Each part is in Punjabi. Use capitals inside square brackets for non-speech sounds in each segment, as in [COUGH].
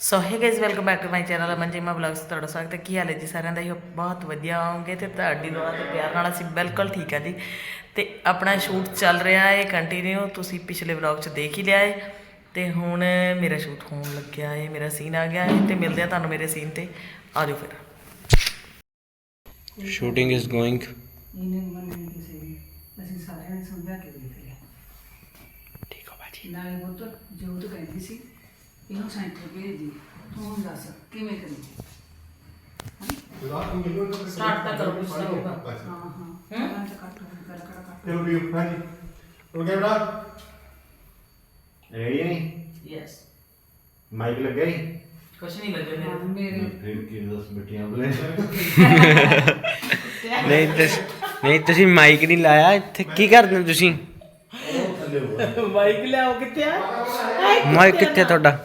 So hi guys welcome back to my channel Manjima vlogs ਤੁਹਾਡਾ ਸਵਾਗਤ ਹੈ। ਕੀ ਹਾਲ ਹੈ ਜੀ ਸਾਰਿਆਂ ਦਾ? ਇਹ ਬਹੁਤ ਵਧੀਆ ਹੋਵੋਗੇ ਤੇ ਤੁਹਾਡੀ ਦੁਆ ਤੇ ਪਿਆਰ ਨਾਲ ਅਸੀਂ ਬਿਲਕੁਲ ਠੀਕ ਆ ਜੀ। ਤੇ ਆਪਣਾ ਸ਼ੂਟ ਚੱਲ ਰਿਹਾ ਹੈ ਕੰਟੀਨਿਊ ਤੁਸੀਂ ਪਿਛਲੇ ਵਲੌਗ 'ਚ ਦੇਖ ਹੀ ਲਿਆ ਹੈ। ਤੇ ਹੁਣ ਮੇਰਾ ਸ਼ੂਟ ਹੋਣ ਲੱਗਿਆ ਹੈ ਮੇਰਾ ਸੀਨ ਆ ਗਿਆ ਹੈ। ਤੇ ਮਿਲਦੇ ਆ ਤੁਹਾਨੂੰ ਮੇਰੇ ਸੀਨ ਤੇ। ਆ ਜਾਓ ਫਿਰ। Shooting is going ਇਹਨੇ ਮਨ ਨਹੀਂ ਕਿਸੇ ਵੀ ਅਸੀਂ ਸਾਰਿਆਂ ਨੇ ਸਮਝਾ ਕੇ ਦੇਖ ਲਿਆ। ਠੀਕ ਹੋ ਬਾਜੀ ਨਾਲੇ ਉਹ ਤਾਂ ਜੋ ਤੂੰ ਕਹਿੰਦੀ ਸੀ ਇਹਨੂੰ ਸੈਂਟਰ ਭੇਜ ਦੀ ਤੂੰ ਹੁਣ ਦੱਸ ਕਿਵੇਂ ਕਰੀ ਸਟਾਰਟ ਤਾਂ ਕਰੋ ਹੋਗਾ ਹਾਂ ਹਾਂ। ਪਹਿਲਾਂ ਤਾਂ ਕੱਟ ਕਰ ਕਰ ਕੱਟ ਚਲੋ ਵੀ ਹਾਂਜੀ। ਹੋ ਗਿਆ ਬੜਾ ਰੈਡੀ ਨਹੀਂ? ਯੈਸ ਮਾਈਕ ਲੱਗਾ ਹੀ? ਕੁਛ ਨਹੀਂ ਲੱਗੇ ਹਾਂ, ਮੇਰੇ ਫਿਰ ਕੀ ਦੱਸ ਬਿਟੀਆਂ ਬਲੇ। [LAUGHS] ਨਹੀਂ ਤੁਸੀਂ ਨਹੀਂ ਤੁਸੀਂ ਮਾਈਕ ਨਹੀਂ ਲਾਇਆ ਇੱਥੇ ਕੀ ਕਰਦੇ ਹੋ ਤੁਸੀਂ? ਮਾਈਕ ਲਿਆਓ ਕਿੱਥੇ ਆ? ਮਾਈਕ ਕਿੱਥੇ ਤੁਹਾਡਾ?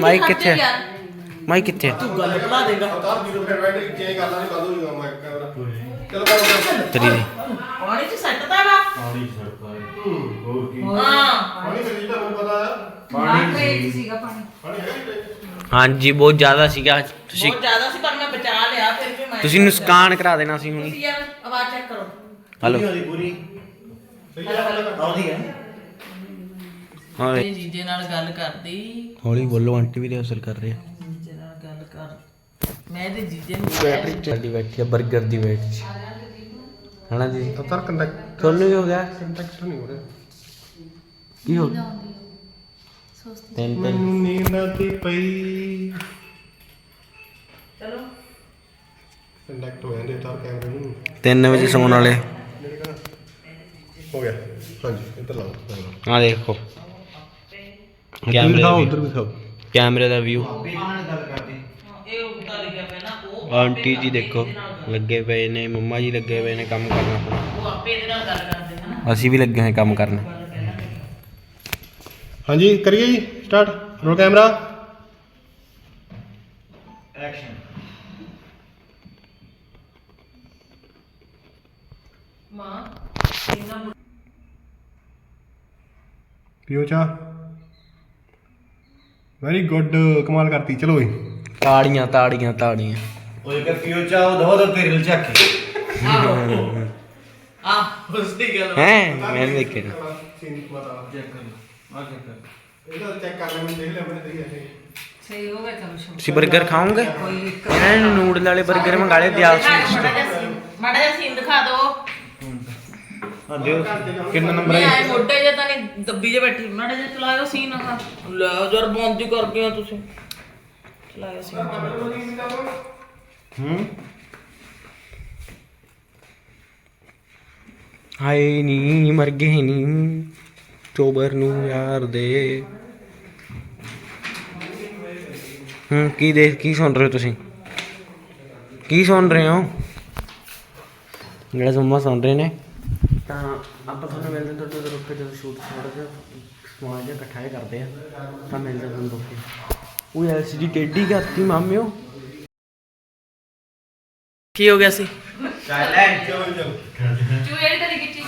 ਮਾਈਕ ਕਿੱਥੇ? ਹੈ? ਮਾਈਕ ਕਿੱਥੇ? ਹੈ? ਤੂੰ ਗੱਲ ਬਣਾ ਦੇਗਾ। ਅਵਤਾਰ ਜੀਰੋ ਫਿਰ ਬੈਠੇ ਜੇ ਗੱਲ ਨਹੀਂ ਬੰਦ ਹੋ ਜਾਊਗਾ ਮੈਂ ਕੈਮਰਾ ਚਲੋ ਬਾਬਾ ਤੇਰੀ ਦੀ ਪਾਣੀ 'ਚ ਸੈੱਟ ਤਾਂ ਵਾ ਪਾਣੀ ਛੜਕਾ ਹੋਰ ਕੀ? ਹਾਂ। ਪਾਣੀ ਸਰੀਰ ਦਾ ਮੈਨੂੰ ਪਤਾ ਹੈ। ਪਾਣੀ ਟ੍ਰੇਨ ਸੀਗਾ ਪਾਣੀ। ਪਾਣੀ ਹੈ ਜੀ ਹਾਂਜੀ ਬਹੁਤ ਜ਼ਿਆਦਾ ਸੀਗਾ। ਤੁਸੀਂ ਬਹੁਤ ਜ਼ਿਆਦਾ ਸੀ ਪਰ ਮੈਂ ਬਚਾ ਲਿਆ ਫਿਰ ਵੀ ਮੈਂ ਤੁਸੀਂ ਨੁਕਸਾਨ ਕਰਾ ਦੇਣਾ ਸੀ ਹੁਣੀ। ਤੁਸੀਂ ਯਾਰ ਆਵਾਜ਼ ਚੈੱਕ ਕਰੋ। ਹਲੋ ਪੂਰੀ ਸਹੀ ਹੈ ਆਉਂਦੀ ਹੈ। ਹਾਂ। ਤੇ ਜੀਜੇ ਨਾਲ ਗੱਲ ਕਰਦੀ ਹੌਲੀ ਬੋਲੋ ਆਂਟੀ ਵੀ ਰਿਹਰਸਲ ਕਰ ਰਹੀ ਹੈ ਜੀਜੇ ਨਾਲ ਗੱਲ ਕਰ। ਮੈਂ ਤੇ ਜੀਜੇ ਨੂੰ ਬੈਟਰੀ ਚੱਲਦੀ ਬੈਠੀ ਹੈ 버ਗਰ ਦੀ ਵੇਟ 'ਚ ਹਣਾ ਜੀ? ਅਵਤਾਰ ਕੰਟੈਕਟ ਤੁਹਾਨੂੰ ਕੀ ਹੋ ਗਿਆ? ਕੰਟੈਕਟ ਨਹੀਂ ਹੋ ਰਿਹਾ। ਕੀ ਹੋ ਗਿਆ ਤਿੰਨ ਤਿੰਨ। ਮੈਨੂੰ ਨੀਂਦ ਆਤੀ ਪਈ। ਚਲੋ। ਕੰਟੈਕਟ ਹੋ ਜਾਂਦੇ ਅਵਤਾਰ ਕੈਮਰੇ ਨੂੰ। 3 ਵਜੇ ਸੌਣ ਵਾਲੇ। ਹੋ ਗਿਆ। ਹਾਂਜੀ ਇੱਧਰ ਲਾਓ। ਆ ਦੇਖੋ। ਕੈਮਰੇ ਦਾ ਉਧਰ ਵੀ ਖਾਓ ਕੈਮਰੇ ਦਾ ਵਿਊ ਆਪੇ ਨਾਲ ਗੱਲ ਕਰਦੀ ਇਹ ਉੱਤਾ ਲਿਖਿਆ ਪਿਆ ਨਾ ਉਹ ਆਂਟੀ ਜੀ ਦੇਖੋ ਲੱਗੇ ਪਏ ਨੇ ਮੰਮਾ ਜੀ ਲੱਗੇ ਪਏ ਨੇ ਕੰਮ ਕਰਨਾ ਆਪਣਾ। ਉਹ ਆਪੇ ਇਹਦੇ ਨਾਲ ਗੱਲ ਕਰਦੇ ਨੇ ਨਾ। ਅਸੀਂ ਵੀ ਲੱਗੇ ਹੋਏ ਕੰਮ ਕਰਨ। ਹਾਂਜੀ ਕਰੀਏ ਜੀ ਸਟਾਰਟ ਰੋਲ ਕੈਮਰਾ। ਐਕਸ਼ਨ ਮਾਂ ਇਹਨਾਂ ਪੀਓ ਚਾ ਵੈਰੀ ਗੁੱਡ ਕਮਾਲ ਕਰਤੀ ਚਲੋ ਓਏ। ਤਾੜੀਆਂ ਤਾੜੀਆਂ ਤਾੜੀਆਂ। ਉਹ ਜੇਕਰ ਪੀਓ ਚਾਹ ਦੋ ਦੋ ਤੇਰੇ ਲਈ ਚੱਕ ਆਹੋ ਆ ਉਸਦੀ ਗੱਲ ਹੈ ਮੈਂ ਨੀ ਦੇਖੇ ਨਾ ਸੀਨ ਪਤਾ ਚੈੱਕ ਕਰ ਆ ਚੈੱਕ ਕਰ ਇਹਦਾ ਚੈੱਕ ਕਰ ਲੈ ਮੈਂ ਦੇਖ ਲਿਆ ਆਪਣੇ ਤੇ ਹੀ ਸਹੀ ਹੋ ਗਿਆ ਸ਼ੁਰੂ। ਤੁਸੀਂ 버ਗਰ ਖਾਓਗੇ ਇਹਨਾਂ ਨੇ ਨੂਡਲ ਵਾਲੇ 버ਗਰ ਮੰਗਾ ਲਏ ਦਿਆਲ ਸੀਨ ਮਾੜਾ ਜਿਹਾ ਸੀਨ ਦਿਖਾ ਦਿਓ। ਹਾਂ ਦਿਓ ਕਿੰਨਾ ਨੰਬਰ ਮੈਂ ਹੈ? ਆਏ ਮੋਢੇ ਜੇ ਤਾਂ ਨਹੀਂ ਦੱਬੀ ਜੇ ਬੈਠੀ। ਮਾੜਾ ਜਿਹਾ ਚਲਾਇਓ ਸੀਨ ਆਹ। ਲੈ ਜਰ ਬੰਦ ਹੀ ਕਰ ਗਏ ਆ ਤੁਸੀਂ ਚਲਾਇਓ ਸੀਨ ਹੂੰ? ਹਾਏ ਨੀ ਮਰ ਗਏ ਨੀ। ਚੋਬਰ ਨੂੰ ਯਾਰ ਦੇ। ਹੂੰ ਕੀ ਦੇਖ ਕੀ ਸੁਣ ਰਹੇ ਹੋ ਤੁਸੀਂ? ਕੀ ਸੁਣ ਰਹੇ ਹੋ? ਜਿਹੜਾ ਮੰਮਾ ਸੁਣ ਰਹੇ ਨੇ। ਤਾਂ ਆਪਾਂ ਤੁਹਾਨੂੰ ਮਿਲਦੇ ਹਾਂ ਤੁਹਾਡੇ ਰੁੱਕ ਕੇ ਜਦੋਂ ਸ਼ੂਟ ਥੋੜਾ ਜਿਹਾ ਸਮਾਨ ਜਿਹਾ ਇਕੱਠਾ ਜਿਹਾ ਕਰਦੇ ਆ, ਤਾਂ ਮਿਲਦੇ ਹਾਂ ਤੁਹਾਨੂੰ ਰੁੱਕ ਉਹ ਐਲਸੀਡੀ ਟੇਢੀ ਕਰਤੀ ਮਾਮਿਓ। ਕੀ ਹੋ ਗਿਆ ਸੀ? ਚੂਹੇ ਤੇਰੀ ਕਿੱਚੀ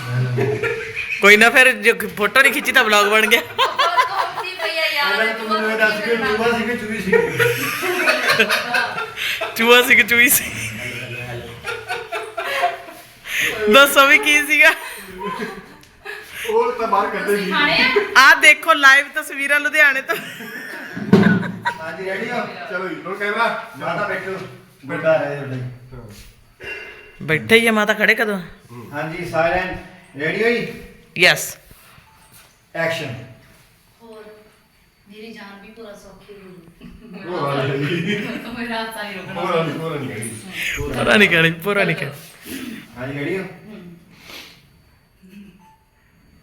ਕੋਈ ਨਾ ਫਿਰ ਜੇ ਫੋਟੋ ਨਹੀਂ ਖਿੱਚੀ ਤਾਂ ਵਲੌਗ ਬਣ ਗਿਆ। ਕੌਣ ਸੀ ਭਈਆ ਯਾਰ ਤੂੰ ਮੈਨੂੰ ਦੱਸ ਕਿ ਚੂਹਾ ਸੀ ਕਿ ਚੂਹੀ ਸੀ ਚੂਹਾ ਸੀ ਕਿ ਚੂਹੀ ਸੀ? ਦੱਸੋ ਵੀ ਕੀ ਸੀਗਾ। ਉਹ ਤਾਂ ਬਾਹਰ ਕਰਦੇ ਜੀ ਖਾਣੇ ਆ? ਆਹ ਦੇਖੋ ਲਾਈਵ ਤਸਵੀਰਾਂ ਲੁਧਿਆਣੇ ਤੋਂ। ਹਾਂਜੀ ਰੈਡੀ ਹੋ? ਚਲੋ ਜੀ ਰੋਲ ਕੈਮਰਾ ਮਾਤਾ ਬੈਠੋ। ਬੈਠਾ ਰਹੇ ਤੁਹਾਡੇ ਬੈਠੇ ਹੀ ਆ ਮਾਤਾ ਖੜੇ ਕਦੋਂ? ਹਾਂਜੀ ਸਾਇਲੈਂਟ ਰੈਡੀ ਹੋਈ ਯੈਸ ਐਕਸ਼ਨ ਹੋਰ ਮੇਰੀ ਜਾਨ ਵੀ ਪੂਰਾ ਸੌਖੀ ਹੋਈ ਹੋਰ ਆ ਜੀ ਮੇਰਾ ਹੱਥ ਨਹੀਂ ਰੁਕਣਾ। ਹੋਰ ਆ ਜੀ ਹੋਰ ਨਹੀਂ ਕਰੀ ਪੂਰਾ ਨਹੀਂ ਕਹਿਣੀ ਪੂਰਾ ਨਹੀਂ ਹਾਂਜੀ ਰੈਡੀ ਹੋ?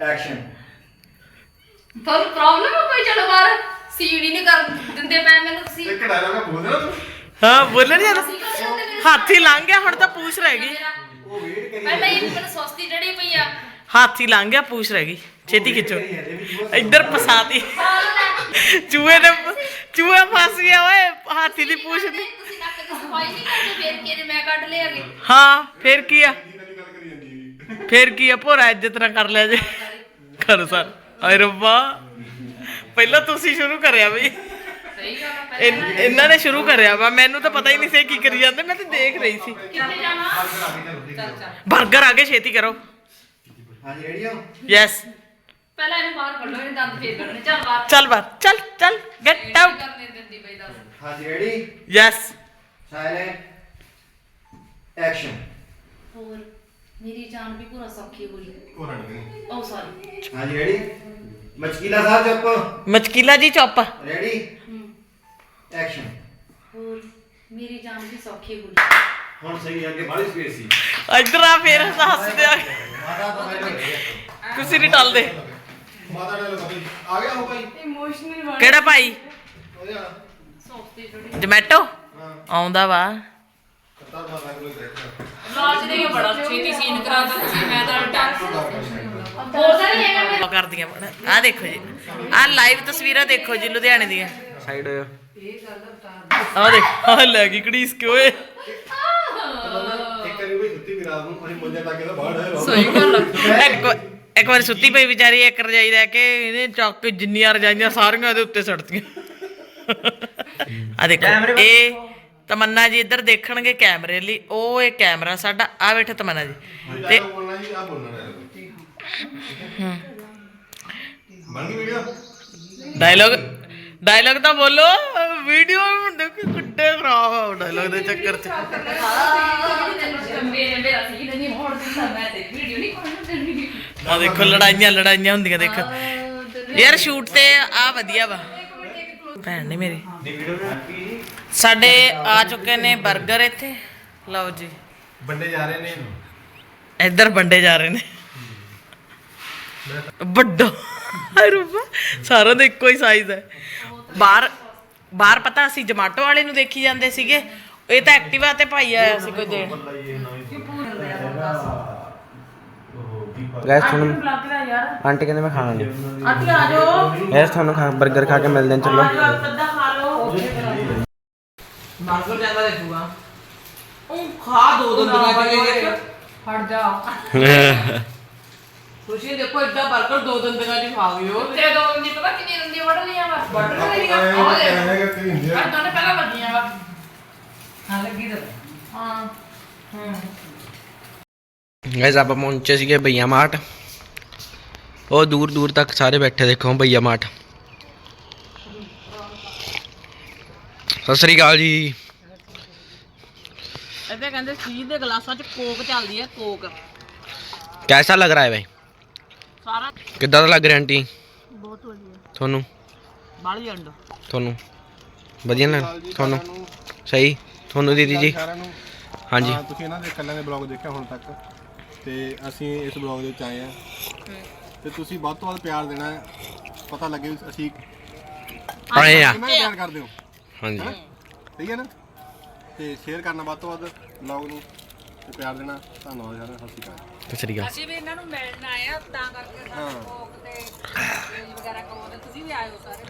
ਐਕਸ਼ਨ ਤੁਹਾਨੂੰ ਪ੍ਰੋਬਲਮ ਹੈ ਕੋਈ? ਚਲੋ ਬਾਹਰ ਸੀਡੀ ਨਹੀਂ ਕਰ ਦਿੰਦੇ ਪਏ ਮੈਨੂੰ ਤੁਸੀਂ। ਇੱਕ ਡਾਇਲੌਗ ਬੋਲ ਦੇਣਾ ਤੂੰ? ਹਾਂ ਬੋਲਣ ਨਹੀਂ ਮੇਰੇ ਹਾਥੀ ਲੰਘ ਗਿਆ ਹੁਣ ਤਾਂ ਪੂਛ ਰਹਿ ਗਈ। ਉਹ ਵੇਟ ਕਰੀ ਪਹਿਲਾਂ ਇਹ ਮੈਨੂੰ ਸਸਤੀ ਚੜੀ ਪਈ ਆ। ਹਾਥੀ ਲੰਘ ਗਿਆ ਪੂਛ ਰਹਿ ਗਈ। ਛੇਤੀ ਖਿੱਚੋ। ਇੱਧਰ ਫਸਾਤੀ ਲੈ ਚੂਹੇ ਨੇ ਚੂਹਾ ਫਸ ਗਿਆ ਓਏ। ਹਾਥੀ ਦੀ ਪੂਛ ਦੀ। ਤੁਸੀਂ ਨੱਕ ਦੀ ਸਫ਼ਾਈ ਨਹੀਂ ਕਰਦੇ ਫੇਰ ਕਿਹਦੇ ਮੈਂ ਕੱਢ ਲਿਆਗੇ ਹਾਂ ਫੇਰ ਕੀ ਆ? ਗੱਲ ਕਰੀ ਜਾਂਦੀ ਹੈ। ਫੇਰ ਕੀ ਆ? ਭੋਰਾ ਇੱਜ਼ਤ ਨਾ ਕਰ ਲਿਆ ਜੇ। ਕਰੋ ਸਰ ਹਾਏ ਰੱਬਾ। ਪਹਿਲਾਂ ਤੁਸੀਂ ਸ਼ੁਰੂ ਕਰਿਆ ਬਈ ਸਹੀ ਗੱਲ ਆ ਪਹਿਲਾਂ ਇਨ- ਇਹਨਾਂ ਨੇ ਸ਼ੁਰੂ ਕਰਿਆ ਵਾ। ਮੈਨੂੰ ਤਾਂ ਪਤਾ ਹੀ ਨਹੀਂ ਸੀ ਇਹ ਕੀ ਕਰੀ ਜਾਂਦੇ। ਮੈਂ ਤਾਂ ਦੇਖ ਰਹੀ ਸੀ। ਕਿੱਥੇ ਜਾਣਾ? ਚੱਲ ਚੱਲ 버ਗਰ ਆ ਗਏ ਛੇਤੀ ਕਰੋ। ਹਾਂਜੀ ਰੈਡੀ ਹੋ? ਯੈਸ ਪਹਿਲਾਂ ਇਹਨੂੰ ਬਾਹਰ ਕੱਢੋ ਇਹਨੇ ਦੰਦ ਫੇਰ ਕੱਢਣੇ। ਚੱਲ ਬਾਹਰ। ਚੱਲ ਬਾਹਰ। ਚੱਲ ਚੱਲ ਗੈਟ ਆਊਟ ਕਰਨੇ ਦਿੰਦੀ ਬਈ ਦੱਸ। ਹਾਂਜੀ ਰੈਡੀ ਯੈਸ ਸਾਇਲੈਂਟ ਐਕਸ਼ਨ ਮੇਰੀ ਜਾਨ ਵੀ ਪੂਰਾ ਸੌਖੀ ਹੋ ਗਈ। ਕੋਰਾਂ ਨਹੀਂ ਓ ਸੌਰੀ ਹਾਂਜੀ ਰੈਡੀ ਮਚਕੀਲਾ ਸਾਹਿਬ ਚੁੱਪ। ਮਚਕੀਲਾ ਜੀ ਚੁੱਪ। ਰੈਡੀ ਐਕਸ਼ਨ ਹੋਰ ਮੇਰੀ ਜਾਨ ਵੀ ਸੌਖੀ ਹੋ ਗਈ। ਹੁਣ ਸਹੀ ਅੱਗੇ ਬਾਹਲੀ ਸਪੇਸ ਸੀ। ਇੱਧਰ ਆ ਫੇਰ ਹੱਸਦੇ ਆ। ਮਾਤਾ ਤਾਂ ਤੁਸੀਂ ਨਹੀਂ ਟਲਦੇ। ਮਾਤਾ ਨੇ ਲਗਾ ਆ ਗਿਆ ਹੋ ਭਾਈ। ਕਿਹੜਾ ਭਾਈ? ਉਹਦੇ ਥੋੜੀ ਜਮੈਟੋ? ਹਾਂ। ਆਉਂਦਾ ਵਾ। ਕੱਤਾ ਦਾ ਲੱਗ ਲੋ ਦੇਖਦਾ। ਲਾਜ ਦੇ ਬੜਾ ਛੇਤੀ ਸੀਨ ਕਰਾਤਾ ਤੁਸੀਂ ਮੈਂ ਤਾਂ ਟੈਕਸ ਹੋਰ ਤਾਂ ਨਹੀਂ ਹੈਗਾ ਮੇਰਾ। ਕਰਦੀਆਂ ਆ ਦੇਖੋ ਜੀ। ਆ ਲਾਈਵ ਤਸਵੀਰਾਂ ਦੇਖੋ ਜੀ ਲੁਧਿਆਣੇ ਦੀਆਂ। ਸਾਈਡ ਹੋਇਓ ਆ ਦੇਖ ਆ ਲੈ ਗਈ ਘੜੀਸ ਕੇ ਓਏ। ਇੱਕ ਵਾਰੀ ਵੀ ਸੁੱਤੀ ਵੀ ਰਾਤ ਨੂੰ ਅਸੀਂ ਮੁੰਡੇ ਤੱਕ ਇਹਦਾ ਬਾਹਰ ਆਇਆ। ਸਹੀ ਗੱਲ ਆ। ਇੱਕ ਇੱਕ ਵਾਰ ਸੁੱਤੀ ਪਈ ਵਿਚਾਰੀ ਇੱਕ ਰਜਾਈ ਲੈ ਕੇ ਇਹਨੇ ਚੱਕ ਕੇ ਜਿੰਨੀਆਂ ਰਜਾਈਆਂ ਸਾਰੀਆਂ ਉਹਦੇ ਉੱਤੇ ਸੜਤੀਆਂ। ਆ ਦੇਖੋ ਇਹ ਤਮੰਨਾ ਜੀ ਇੱਧਰ ਦੇਖਣਗੇ ਕੈਮਰੇ ਲਈ ਉਹ ਇਹ ਕੈਮਰਾ ਸਾਡਾ ਆ ਬੈਠੇ ਤਮੰਨਾ ਜੀ। ਤੇ ਤੇ ਬੋਲਣਾ ਜੀ ਆ ਬੋਲਣਾ ਹੈ। ਬਣ ਗਈ ਵੀਡੀਓ ਡਾਇਲੌਗ ਡਾਇਲੌਗ ਤਾਂ ਬੋਲੋ ਵੀਡੀਓ ਦੇਖੋ ਕਿੱਡੇ ਖਰਾਬ ਆ ਡਾਇਲੌਗ ਦੇ ਚੱਕਰ 'ਚ। ਆ ਦੇਖੋ ਲੜਾਈਆਂ ਲੜਾਈਆਂ ਹੁੰਦੀਆਂ ਦੇਖੋ। ਯਾਰ ਸ਼ੂਟ ਤੇ ਆ ਵਧੀਆ ਵਾ। ਭੈਣ ਨੇ ਮੇਰੀ। ਸਾਡੇ ਆ ਚੁੱਕੇ ਨੇ 버ਗਰ ਇੱਥੇ। ਲਓ ਜੀ। ਬੰਦੇ ਜਾ ਰਹੇ ਨੇ ਇੱਧਰ ਵੰਡੇ ਜਾ ਰਹੇ ਨੇ। ਵੱਡਾ। ਰੱਬਾ ਸਾਰਿਆਂ ਦਾ ਇੱਕੋ ਹੀ ਸਾਈਜ਼ ਹੈ। ਬਾਹਰ ਬਾਹਰ ਪਤਾ ਅਸੀਂ ਜਮਾਟੋ ਵਾਲੇ ਨੂੰ ਦੇਖੀ ਜਾਂਦੇ ਸੀਗੇ। ਇਹ ਤਾਂ ਐਕਟਿਵਾ ਤੇ ਭਾਈ ਆਇਆ ਸੀ ਕੋਈ ਦੇਣ। ਗੈਸ ਤੁਹਾਨੂੰ ਯਾਰ ਆਂਟੀ ਕਹਿੰਦੇ ਮੈਂ ਖਾਣਾ ਨਹੀਂ। ਆਂਟੀ ਆ ਜਾਓ। ਗੈਸ ਤੁਹਾਨੂੰ ਖਾ 버ਗਰ ਖਾ ਕੇ ਮਿਲਦੇ ਨੇ ਚਲੋ। ਖਾ ਮਾਰਕਰ ਜਾਂਦਾ ਦੇਖੂਗਾ। ਉਹ ਖਾ ਦੋ ਦੰਦੀਆਂ ਚ ਦੇਖ ਫੜ ਜਾ। [LAUGHS] ਖੁਸ਼ੀ ਦੇਖੋ ਇੱਡਾ 버ਗਰ ਦੋ ਦੰਦੀਆਂ ਚ ਖਾ ਗਈ ਉਹ। ਤੇ ਦੋ ਨਹੀਂ ਪਤਾ ਕਿੰਨੀ ਰੰਦੀ ਵੜ ਲਈਆਂ ਵਾ? ਵੜ ਲਈਆਂ ਹੁੰਦੇ ਆ। ਅੱਜ ਤਾਂ ਪਹਿਲਾਂ ਵਾ। ਹਾਂ ਲੱਗੀ ਤਾਂ ਹਾਂ ਗੈਸ ਆਪਾਂ ਪਹੁੰਚੇ ਸੀਗੇ ਭਈਆ ਮਾਰਟ। ਉਹ ਦੂਰ ਦੂਰ ਤੱਕ ਸਾਰੇ ਬੈਠੇ ਦੇਖੋ ਭਈਆ ਮਾਰਟ। ਸਤਿ ਸ੍ਰੀ ਅਕਾਲ ਜੀ। ਇਹਦੇ ਕਹਿੰਦੇ ਚੀਜ਼ ਦੇ ਗਲਾਸਾਂ 'ਚ ਕੋਕ ਚੱਲਦੀ ਹੈ ਕੋਕ। ਕੈਸਾ ਲੱਗ ਰਿਹਾ ਹੈ ਭਾਈ ਸਾਰਾ ਕਿੱਦਾਂ ਦਾ ਲੱਗ ਰਿਹਾ ਆਂਟੀ? ਬਹੁਤ ਵਧੀਆ। ਤੁਹਾਨੂੰ? ਬਾਲੀ ਅੰਡ ਤੁਹਾਨੂੰ? ਵਧੀਆ ਨਾ? ਤੁਹਾਨੂੰ? ਸਹੀ? ਤੁਹਾਨੂੰ ਦੀਦੀ ਜੀ? ਸਾਰਿਆਂ ਨੂੰ। ਹਾਂਜੀ। ਹਾਂ, ਤੁਸੀਂ ਇਹਨਾਂ ਦੇ ਕੱਲਿਆਂ ਦੇ ਬਲੌਗ ਦੇਖਿਆ ਹੁਣ ਤੱਕ ਤੇ ਅਸੀਂ ਇਸ ਬਲੌਗ ਦੇ ਵਿੱਚ ਆਏ ਆ ਤੇ ਤੁਸੀਂ ਵੱਧ ਤੋਂ ਵੱਧ ਪਿਆਰ ਦੇਣਾ ਹੈ। ਪਤਾ ਲੱਗੇ ਵੀ ਅਸੀਂ ਆਏ ਆ ਕਿੰਨਾ ਕੁ ਪਿਆਰ ਕਰਦੇ ਹੋ। ਹਾਂਜੀ। ਸਹੀ ਹੈ ਨਾ? ਤੇ ਸ਼ੇਅਰ ਕਰਨਾ ਵੱਧ ਤੋਂ ਵੱਧ ਬਲੌਗ ਨੂੰ ਤੇ ਪਿਆਰ ਦੇਣਾ। ਧੰਨਵਾਦ ਸਾਰਿਆਂ ਦਾ ਸਤਿ ਸ਼੍ਰੀ ਅਕਾਲ। ਸਤਿ ਸ੍ਰੀ ਅਕਾਲ। ਅਸੀਂ ਵੀ ਇਹਨਾਂ ਨੂੰ ਮਿਲਣ ਆਏ ਆ ਤਾਂ ਕਰਕੇ ਹਾਂ। ਕੋਕ ਤੇ ਤੇਲ ਵਗੈਰਾ ਕਮਾਉਂਦੇ ਤੁਸੀਂ ਵੀ ਆਇਓ ਸਾਰੇ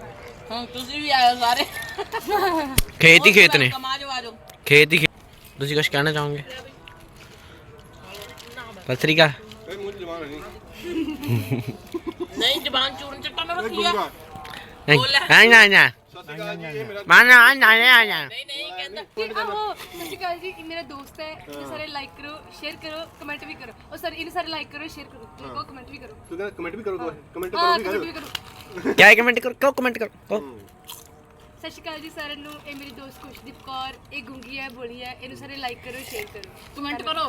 ਹਾਂ ਤੁਸੀਂ ਵੀ ਆਇਓ ਸਾਰੇ। ਖੇਤ ਹੀ ਖੇਤ ਨੇ। ਕਮਾ ਜਾਓ ਆਜੋ ਖੇਤ ਹੀ ਖੇਤ ਤੁਸੀਂ ਕੁਝ ਕਹਿਣਾ ਚਾਹੋਗੇ? ਸਤਿ ਸ੍ਰੀ ਅਕਾਲ। ਮੂੰਹ ਜਵਾਨ ਨਹੀਂ। ਨਹੀਂ ਜ਼ਬਾਨ ਚੂਰਨ ਚੱਟਾ ਨਾ ਰੱਖੀ ਆ। ਨਾ ਨਾ। ਇਹ ਮੇਰਾ ਨਾ ਨਾ ਨਾ। ਨਾ ਨਾ ਨਹੀਂ ਨਹੀਂ ਕਹਿੰਦਾ ਆਹੋ ਸਤਿ ਸ਼੍ਰੀ ਅਕਾਲ ਜੀ ਇਹ ਮੇਰਾ ਦੋਸਤ ਹੈ ਇਹਨੂੰ ਸਾਰੇ ਲਾਈਕ ਕਰੋ ਸ਼ੇਅਰ ਕਰੋ ਕਮੈਂਟ ਵੀ ਕਰੋ। ਉਹ ਸਰ ਇਹਨੂੰ ਸਾਰੇ ਲਾਈਕ ਕਰੋ ਸ਼ੇਅਰ ਕਰੋ ਹੋ। ਕਮੈਂਟ ਵੀ ਕਰੋ। ਤੂੰ ਕਹਿੰਦਾ ਕਮੈਂਟ ਵੀ ਕਰੋ ਕਮੈਂਟ ਹਾਂ ਕਰੋ ਵੀ ਵੀ ਕਰੋ। ਕਰੋ ਕਿਆ ਕਮੈਂਟ ਕਰੋ ਕਿਉਂ ਕਮੈਂਟ ਕਰੋ ਕਹੋ। ਸਤਿ ਸ਼੍ਰੀ ਅਕਾਲ ਜੀ ਸਾਰਿਆਂ ਨੂੰ ਇਹ ਮੇਰੀ ਦੋਸਤ ਖੁਸ਼ਦੀਪ ਕੌਰ ਇਹ ਗੁੰਗੀ ਹੈ ਬੋਲੀ ਹੈ ਇਹਨੂੰ ਸਾਰੇ ਲਾਈਕ ਕਰੋ ਸ਼ੇਅਰ ਕਰੋ। ਕਮੈਂਟ ਕਰੋ।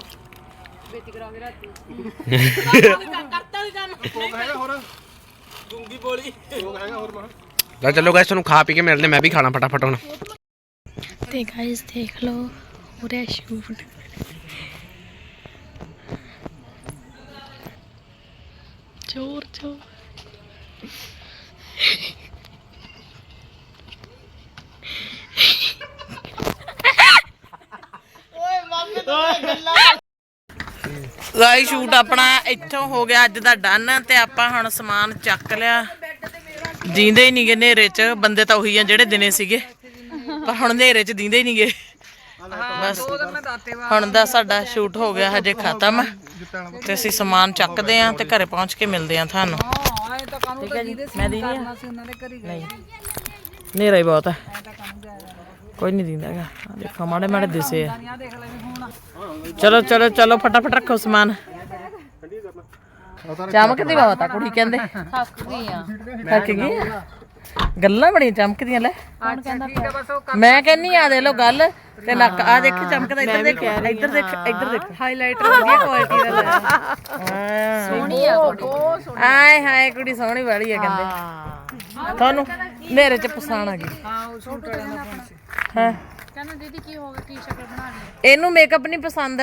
ਬੇਤੀ ਕਰਾਂਗੇ ਰਾਤੀ [LAUGHS] ਕਰਤਾ ਵੀ ਕੰਮ ਕੋਕ ਹੈਗਾ ਹੋਰ? ਗੁੰਗੀ ਬੋਲੀ। ਕੋਕ ਹੈਗਾ ਹੋਰ ਮਾ। ਲੈ ਚਲੋ ਗਾਇਸ ਤੁਹਾਨੂੰ ਖਾ ਪੀ ਕੇ ਮਿਲਦੇ ਮੈਂ ਵੀ ਖਾਣਾ ਫਟਾਫਟ ਹੁਣ। ਤੇ ਗਾਇਸ ਦੇਖ ਲਓ ਪੂਰਾ ਸ਼ੂਟ ਚੋਰ ਚੋਰ ਗਾਈ ਸ਼ੂਟ ਆਪਣਾ ਇੱਥੋਂ ਹੋ ਗਿਆ ਅੱਜ ਦਾ ਡਨ ਤੇ ਆਪਾਂ ਹੁਣ ਸਮਾਨ ਚੱਕ ਲਿਆ। ਦੀਂਦੇ ਹੀ ਨਹੀਂਗੇ ਹਨੇਰੇ 'ਚ, ਬੰਦੇ ਤਾਂ ਉਹੀ ਆ ਜਿਹੜੇ ਦਿਨੇ ਸੀਗੇ। ਪਰ ਹੁਣ ਹਨੇਰੇ 'ਚ ਦੀਂਦੇ ਹੀ ਨਹੀਂਗੇ ਬਸ, ਹੁਣ ਦਾ ਸਾਡਾ ਸ਼ੂਟ ਹੋ ਗਿਆ, ਹਜੇ ਖਤਮ। ਤੇ ਅਸੀਂ ਸਮਾਨ ਚੱਕਦੇ ਆਂ ਤੇ ਘਰੇ ਪਹੁੰਚ ਕੇ ਮਿਲਦੇ ਆਂ ਤੁਹਾਨੂੰ। ਆਏ ਤਾਂ ਕਾਨੂੰ ਮੈਂ ਦੀ ਕਰਨਾ ਸੀ ਹਨੇਰਾ ਹੀ ਬਹੁਤ ਹੈ ਕੋਈ ਨਹੀਂ ਦਿੰਦਾ ਹੈਗਾ। ਦੇਖੋ ਮਾੜੇ ਮਾੜੇ ਦਿਸੇ ਆ। ਚਲੋ ਚਲੋ ਚਲੋ, ਫਟਾਫਟ ਰੱਖੋ ਸਮਾਨ। ਚਮਕਦੀ ਬਹੁਤ ਆ ਕੁੜੀ ਕਹਿੰਦੇ। ਥੱਕ ਗਈ ਆ। ਥੱਕ ਗਈ ਆ? ਗੱਲਾਂ ਬੜੀਆਂ ਚਮਕਦੀਆਂ ਲੈ। ਮੈਂ ਕਹਿੰਨੀ ਆ ਦੇ ਲੋ ਗੱਲ। ਤੇ ਨੱਕ ਆ ਦੇਖ ਚਮਕਦਾ ਇੱਧਰ ਦੇਖ ਇੱਧਰ ਦੇਖ ਇੱਧਰ ਦੇਖ। ਹਾਈਲਾਈਟਰ ਵਧੀਆ ਕੁਆਲਿਟੀ ਦਾ ਲਾਇਆ ਸੋਹਣੀ ਆ ਕੁੜੀ ਆਏ ਹਾਏ ਕੁੜੀ ਸੋਹਣੀ ਵਾਲੀ ਆ ਕਹਿੰਦੇ। ਤੁਹਾਨੂੰ ਨੇਰੇ ਚ ਪਛਾਣ ਆ ਗਈ। ਹਾਂ ਉਹ ਸੂਟ ਹਾਂ। ਕਹਿੰਦਾ ਦੀਦੀ ਕੀ ਹੋ ਗਿਆ? ਕੀ ਸ਼ਕਲ ਬਣਾ ਲਈ। ਇਹਨੂੰ ਮੇਕਅਪ ਨਹੀਂ ਪਸੰਦ।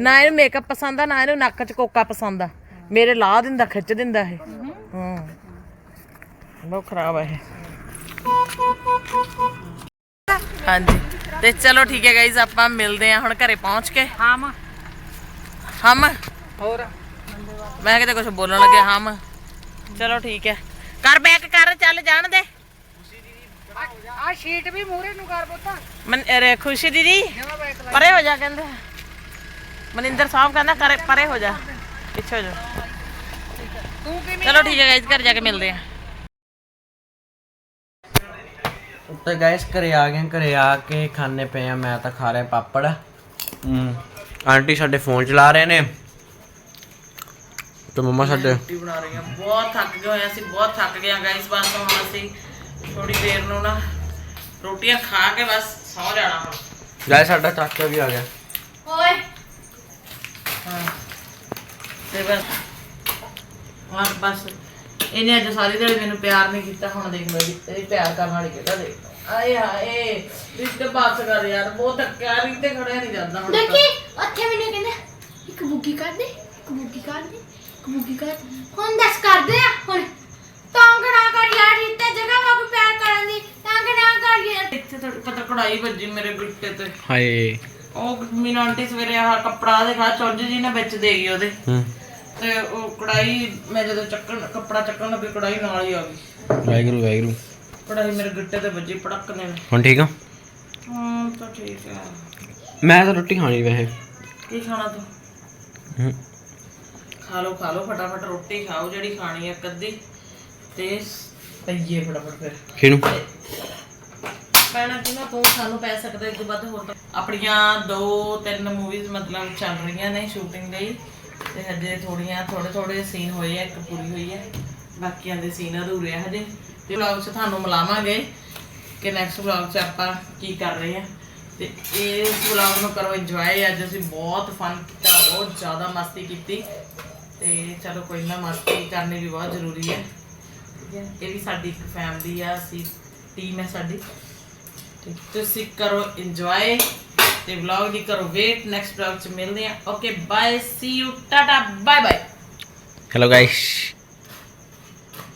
ਨਾ ਇਹਨੂੰ ਮੇਕਅਪ ਪਸੰਦ ਆ ਨਾ ਇਹਨੂੰ ਨੱਕ 'ਚ ਕੋਕਾ ਪਸੰਦ ਆ। ਮੇਰੇ ਲਾ ਦਿੰਦਾ ਖਿੱਚ ਦਿੰਦਾ ਇਹ। ਹਾਂ। ਬਹੁਤ ਖਰਾਬ ਆ ਇਹ। ਹਾਂਜੀ। ਤੇ ਚਲੋ ਠੀਕ ਹੈ ਗਾਈਜ਼ ਆਪਾਂ ਮਿਲਦੇ ਆ ਹੁਣ ਘਰੇ ਪਹੁੰਚ ਕੇ। ਹਮ। ਹਮ। ਹੋਰ? ਮੈਂ ਕਿਤੇ ਕੁਝ ਬੋਲਣ ਲੱਗਿਆ ਹਮ। ਚਲੋ ਠੀਕ ਹੈ। ਕਰ ਬੈਕ ਕਰ ਚੱਲ ਜਾਣ ਦੇ। ਆ ਸ਼ੀਟ ਵੀ ਮੂਰੇ ਨੂੰ ਕਰ ਪੁੱਤ। ਮਨ ਅਰੇ ਖੁਸ਼ੀ ਦੀਦੀ? ਪਰੇ ਹੋ ਜਾ ਕਹਿੰਦੇ। ਮਨਿੰਦਰ ਸਾਹਿਬ ਕਹਿੰਦਾ ਕਰੇ ਪਰੇ ਹੋ ਜਾ। ਪਿੱਛੇ ਹੋ ਜਾ। ਚਲੋ ਠੀਕ ਹੈ ਗਾਇਜ਼ ਘਰ ਜਾ ਕੇ ਮਿਲਦੇ ਆ ਉੱਤੇ ਗਾਇਸ ਘਰੇ ਆ ਗਏ ਘਰੇ ਆ ਕੇ ਖਾਣੇ ਪਏ ਆ ਮੈਂ ਤਾਂ ਖਾ ਰਿਹਾ ਪਾਪੜ। ਹਮ, ਆਂਟੀ ਸਾਡੇ ਫੋਨ ਚਲਾ ਰਹੇ ਨੇ। ਤੇ ਮੰਮਾ ਸਾਡੇ ਰੋਟੀ ਬਣਾ ਰਹੀ ਹਾਂ ਬਹੁਤ ਥੱਕ ਗਏ ਹੋਏ ਅਸੀਂ ਬਹੁਤ ਥੱਕ ਗਏ ਆ ਗਾਇਜ਼ ਬਸ ਹੁਣ ਅਸੀਂ ਥੋੜੀ ਦੇਰ ਨੂੰ ਨਾ ਰੋਟੀਆਂ ਖਾ ਕੇ ਬਸ ਸੌ ਜਾਣਾ ਹੁਣ। ਗਾਇਸ ਸਾਡਾ ਚਾਚਾ ਵੀ ਆ ਗਿਆ। ਓਏ। ਹਾਂ। ਤੇ ਬਸ ਹਾਂ ਬਸ ਇਹਨੇ ਅੱਜ ਸਾਰੀ ਦਿਹਾੜੀ ਮੈਨੂੰ ਪਿਆਰ ਨਹੀਂ ਕੀਤਾ ਹੁਣ ਦੇਖ ਮੈਂ ਤੇ ਪਿਆਰ ਕਰਨ ਵਾਲੀ ਕਿਹੜਾ ਦੇਖ ਆਏ ਹਾਏ ਰਿਸ਼ਤੇ ਬਾਤ ਕਰ ਯਾਰ ਬਹੁਤ ਧੱਕਿਆ ਤੇ ਖੜਿਆ ਨਹੀਂ ਜਾਂਦਾ ਹੁਣ। ਦੇਖੀ ਉੱਥੇ ਮੈਨੂੰ ਕਹਿੰਦੇ ਇੱਕ ਬੁੱਗੀ ਕਰ ਦੇ ਇੱਕ ਬੁੱਗੀ ਕਰ ਦੇ ਇੱਕ ਬੁੱਗੀ ਕਰ ਦੇ। ਹੁਣ ਦੱਸ ਕਰਦੇ ਆ ਹੁਣ ਤੰਗ ਨਾ ਕਰ ਯਾਰ ਇੱਥੇ ਜਗ੍ਹਾ ਵਾ ਕੋਈ ਪਿਆਰ ਕਰਨ ਦੀ ਤੰਗ ਨਾ ਕਰ ਯਾਰ ਇੱਥੇ ਤਾਂ ਪਤਾ ਕੜਾਈ ਵੱਜੀ ਮੇਰੇ ਗਿੱਟੇ ਤੇ। ਹਾਏ। ਉਹ ਮੀਨਾ ਆਂਟੀ ਸਵੇਰੇ ਆਹ ਕੱਪੜਾ ਦੇ ਖਾ ਚੁੱਜ ਜੀ ਨੇ ਵਿੱਚ ਦੇ ਗਈ ਉਹਦੇ। ਹੂੰ। ਤੇ ਉਹ ਕੜਾਈ ਮੈਂ ਜਦੋਂ ਚੱਕਣ ਕੱਪੜਾ ਚੱਕਣ ਲੱਗੀ ਕੜਾਈ ਨਾਲ ਹੀ ਆ ਗਈ। ਵਾਹਿਗੁਰੂ ਵਾਹਿਗੁਰੂ। ਕੜਾਈ ਮੇਰੇ ਗਿੱਟੇ ਤੇ ਵੱਜੀ ਪੜਕ ਨੇ। ਹੁਣ ਠੀਕ ਆ? ਹਾਂ ਤਾਂ ਠੀਕ ਹੈ ਮੈਂ ਤਾਂ ਰੋਟੀ ਖਾਣੀ ਵੈਸੇ। ਕੀ ਖਾਣਾ ਤੂੰ? ਖਾ ਲਓ ਖਾ ਲਓ ਫਟਾਫਟ ਰੋਟੀ ਖਾਓ ਜਿਹੜੀ ਖਾਣੀ ਹੈ ਕੱਦੀ ਤੇ ਪਈਏ ਫਟਾਫਟ ਫਿਰ। ਕਿਹਨੂੰ ਪੈਣਾ ਕਿ ਨਾ ਤੂੰ ਸਾਨੂੰ ਪੈ ਸਕਦਾ ਇਸ ਤੋਂ ਵੱਧ ਹੋਰ ਤਾਂ। ਆਪਣੀਆਂ ਦੋ, ਤਿੰਨ ਮੂਵੀਜ਼ ਮਤਲਬ ਚੱਲ ਰਹੀਆਂ ਨੇ ਸ਼ੂਟਿੰਗ ਲਈ। ਤੇ ਹਜੇ ਥੋੜੀਆਂ ਥੋੜੇ ਥੋੜੇ ਸੀਨ ਹੋਏ ਆ, ਇੱਕ ਪੂਰੀ ਹੋਈ ਹੈ ਬਾਕੀਆਂ ਦੇ ਸੀਨ ਅਧੂਰੇ ਆ ਹਜੇ। ਤੇ ਵਲੌਗ 'ਚ ਤੁਹਾਨੂੰ ਮਿਲਾਵਾਂਗੇ ਕਿ ਨੈਕਸਟ ਵਲੌਗ 'ਚ ਆਪਾਂ ਕੀ ਕਰ ਰਹੇ ਆ। ਤੇ ਇਸ ਵਲੌਗ ਨੂੰ ਕਰੋ ਇੰਜੋਏ ਅੱਜ ਅਸੀਂ ਬਹੁਤ ਫਨ ਕੀਤਾ, ਬਹੁਤ ਜ਼ਿਆਦਾ ਮਸਤੀ ਕੀਤੀ। ਤੇ ਚਲੋ ਕੋਈ ਨਾ, ਮਸਤੀ ਕਰਨੀ ਵੀ ਬਹੁਤ ਜ਼ਰੂਰੀ ਹੈ। ਠੀਕ ਹੈ। ਇਹ ਵੀ ਸਾਡੀ ਇੱਕ ਫੈਮਿਲੀ ਆ, ਅਸੀਂ ਟੀਮ ਹੈ ਸਾਡੀ। ਤੇ ਤੁਸੀਂ ਕਰੋ ਇੰਜੋਏ ਤੇ ਵਲੌਗ ਦੀ ਕਰੋ ਵੇਟ ਨੈਕਸਟ ਵਲੌਗ ਚ ਮਿਲਦੇ ਆ okay bye see you tata bye bye hello guys